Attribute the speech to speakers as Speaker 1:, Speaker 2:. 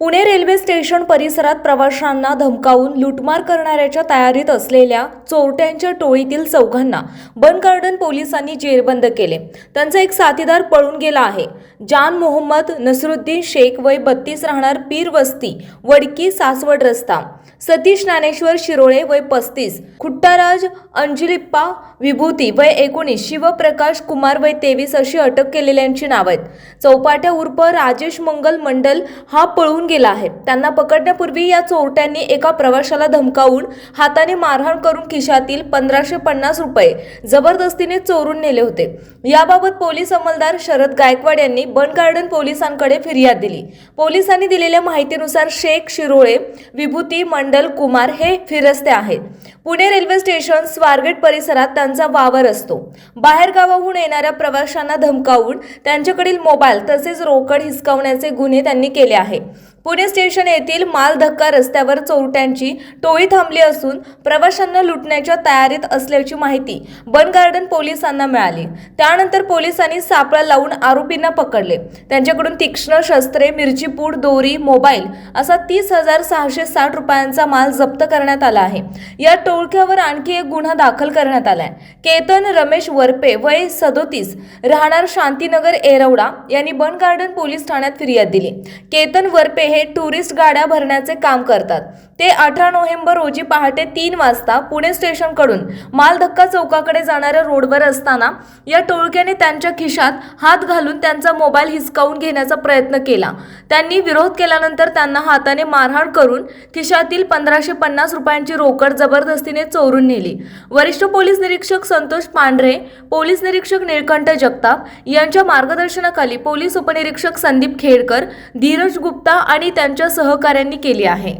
Speaker 1: Pune railway station परिसरात प्रवाशांना धमकावून लुटमार करणाऱ्याच्या तयारीत असलेल्या चोरट्यांच्या टोळीतील चौघांना बन गार्डन पोलिसांनी जेरबंद केले. त्यांचा एक साथीदार पळून गेला आहे. जान मोहम्मद नसरुद्दीन शेख वय बत्तीस राहणार पीर वस्ती वडकी सासवड रस्ता. सतीश ज्ञानेश्वर शिरोळे वय पस्तीस खुट्टाराज अंजलिप्पा विभूती वय एकोणीस शिवप्रकाश कुमार वय तेवीस अशी अटक केलेल्यांची नावं आहेत. चौपाट्या उर्फ राजेश मंगल मंडल हा पळून गेला आहे. त्यांना पकडण्यापूर्वी या चोरट्यांनी एका प्रवाशाला धमकावून हाताने मारहाण करून खिशातील पंधराशे पन्नास रुपये जबरदस्तीने चोरून नेले होते. याबाबत पोलीस अंमलदार शरद गायकवाड यांनी बन गार्डन पोलिसांकडे फिर्याद दिली. पोलिसांनी दिलेल्या माहितीनुसार शेख शिरोळे विभूती मंडल कुमार हे फिरस्ते आहेत. पुणे रेल्वे स्टेशन स्वारगेट परिसरात त्यांचा वावर असतो. बाहेर गावाहून येणाऱ्या प्रवाशांना धमकावून त्यांच्याकडील मोबाईल तसेच रोकड हिसकावण्याचे गुन्हे त्यांनी केले आहे. पुणे स्टेशन येथील मालधक्का रस्त्यावर चोरट्यांची टोळी थांबली असून प्रवाशांना लुटण्याच्या तयारीत असल्याची माहिती बन गार्डन पोलिसांना मिळाली. त्यानंतर पोलिसांनी सापळा लावून आरोपींना पकडले. त्यांच्याकडून तीक्ष्ण शस्त्रे मिरचीपूड दोरी मोबाईल असा तीस हजार सहाशे साठ रुपयांचा माल जप्त करण्यात आला आहे. या टोळक्यावर आणखी एक गुन्हा दाखल करण्यात आलाय. केतन रमेश वरपे वय सदोतीस राहणार शांतीनगर एरवडा यांनी बन गार्डन पोलीस ठाण्यात फिर्याद दिली. केतन वरपे हे हे टुरिस्ट गाड्या भरण्याचे काम करतात. ते अठरा नोव्हेंबर रोजी पहाटे तीन वाजता पुणे स्टेशनकडून मालधक्का चौकाकडे जाणाऱ्या रोडवर असताना या टोळक्याने त्यांच्या खिशात हात घालून त्यांचा मोबाईल हिसकावून घेण्याचा प्रयत्न केला. त्यांनी विरोध केल्यानंतर त्यांना हाताने मारहाण करून खिशातील पंधराशे पन्नास रुपयांची रोकड जबरदस्तीने चोरून नेली. वरिष्ठ पोलीस निरीक्षक संतोष पांढरे पोलीस निरीक्षक निळकंठ जगताप यांच्या मार्गदर्शनाखाली पोलीस उपनिरीक्षक संदीप खेडकर धीरज गुप्ता आणि त्यांच्या सहकाऱ्यांनी केली आहे.